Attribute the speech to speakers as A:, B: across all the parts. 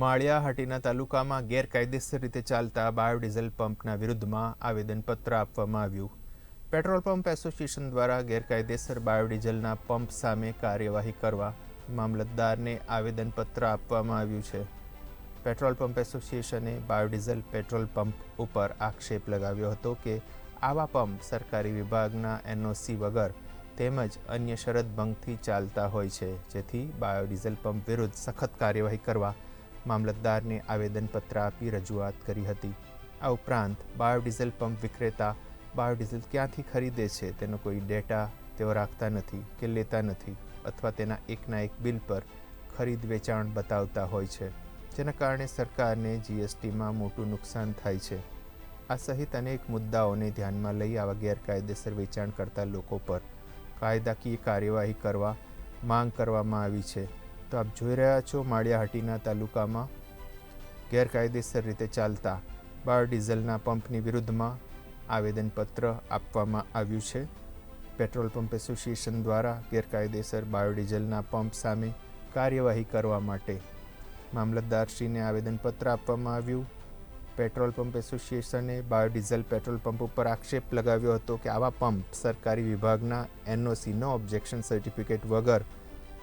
A: માળિયાહાટીના તાલુકામાં ગેરકાયદેસર રીતે ચાલતા બાયોડીઝલ પંપના વિરુદ્ધમાં આવેદનપત્ર આપવામાં આવ્યું. પેટ્રોલ પંપ એસોસિએશન દ્વારા ગેરકાયદેસર બાયોડીઝલના પંપ સામે કાર્યવાહી કરવા મામલતદારને આવેદનપત્ર આપવામાં આવ્યું છે. પેટ્રોલ પંપ એસોસિએશને બાયોડીઝલ પેટ્રોલ પંપ ઉપર આક્ષેપ લગાવ્યો હતો કે આવા પંપ સરકારી વિભાગના એનઓસી વગર તેમજ અન્ય શરત ભંગથી ચાલતા હોય છે, જેથી બાયોડીઝલ પંપ વિરુદ્ધ સખત કાર્યવાહી કરવા મામલતદારને આવેદનપત્ર આપી રજૂઆત કરી હતી. આ ઉપરાંત બાયોડીઝલ પંપ વિક્રેતા બાયોડીઝલ ક્યાંથી ખરીદે છે તેનો કોઈ ડેટા તેઓ રાખતા નથી કે લેતા નથી અથવા તેના એકના એક બિલ પર ખરીદ વેચાણ બતાવતા હોય છે, જેના કારણે સરકારને જીએસટીમાં મોટું નુકસાન થાય છે. આ સહિત અનેક મુદ્દાઓને ધ્યાનમાં લઈ આવા ગેરકાયદેસર વેચાણ કરતા લોકો પર કાયદાકીય કાર્યવાહી કરવા માંગ કરવામાં આવી છે. તો આપ જોઈ રહ્યા છો માળિયાહાટીના તાલુકામાં ગેરકાયદેસર રીતે ચાલતા બાયોડીઝલના પંપની વિરુદ્ધમાં આવેદનપત્ર આપવામાં આવ્યું છે. પેટ્રોલ પંપ એસોસિએશન દ્વારા ગેરકાયદેસર બાયોડીઝલના પંપ સામે કાર્યવાહી કરવા માટે મામલતદારશ્રીને આવેદનપત્ર આપવામાં આવ્યું. પેટ્રોલ પંપ એસોસિએશને બાયોડીઝલ પેટ્રોલ પંપ ઉપર આક્ષેપ લગાવ્યો હતો કે આવા પંપ સરકારી વિભાગના એનઓસીનો ઓબ્જેક્શન સર્ટિફિકેટ વગર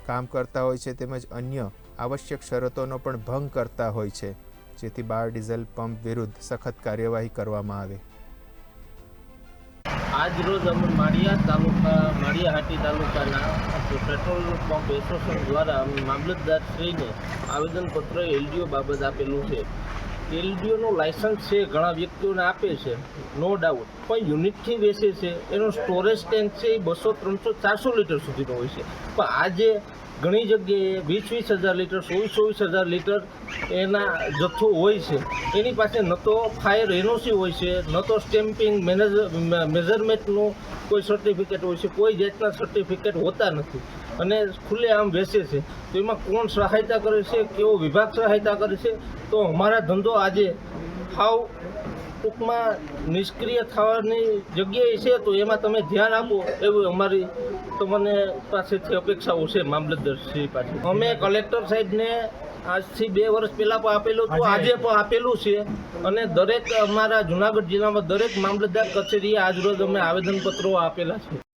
A: કામ કરતા હોય છે તેમજ અન્ય આવશ્યક શરતોનો પણ ભંગ કરતા હોય છે, જેથી બાયોડીઝલ પંપ વિરુદ્ધ સખત કાર્યવાહી કરવામાં આવે.
B: આજ રોજ અમે માળિયા તાલુકા માળિયાહાટી તાલુકાના પેટ્રોલ પંપ એસોસિએશન દ્વારા મામલતદારશ્રીને આવેદનપત્ર એલડીઓ બાબત આપેલું છે. એલડીઓનું લાયસન્સ છે, ઘણા વ્યક્તિઓને આપે છે નો ડાઉટ પણ યુનિટથી વેચે છે, એનો સ્ટોરેજ ટેન્ક છે, એ બસો ત્રણસો ચારસો લીટર સુધીનો હોય છે. પણ આજે ઘણી જગ્યાએ વીસ વીસ હજાર લીટર, ચોવીસ ચોવીસ હજાર લીટર એના જથ્થો હોય છે. એની પાસે ન તો ફાયર એનઓસી હોય છે, ન તો સ્ટેમ્પિંગ મેનેજ મેઝરમેન્ટનું કોઈ સર્ટિફિકેટ હોય છે, કોઈ જાતના સર્ટિફિકેટ હોતા નથી. અને ખુલ્લે આમ બેસે છે. તો એમાં કોણ સહાયતા કરે છે, કેવો વિભાગ સહાયતા કરે છે? તો અમારા ધંધો આજે હાવ ટૂંકમાં નિષ્ક્રિય થવાની જગ્યાએ છે તો એમાં તમે ધ્યાન આપો એવું અમારી તમને પાસેથી અપેક્ષાઓ છે મામલતદારશ્રી પાસે. અમે કલેક્ટર સાહેબને આજથી બે વર્ષ પહેલાં પણ આપેલું હતું આજે પણ આપેલું છે. અને દરેક અમારા જુનાગઢ જિલ્લામાં દરેક મામલતદાર કચેરીએ આજરોજ અમે આવેદનપત્રો આપેલા છે.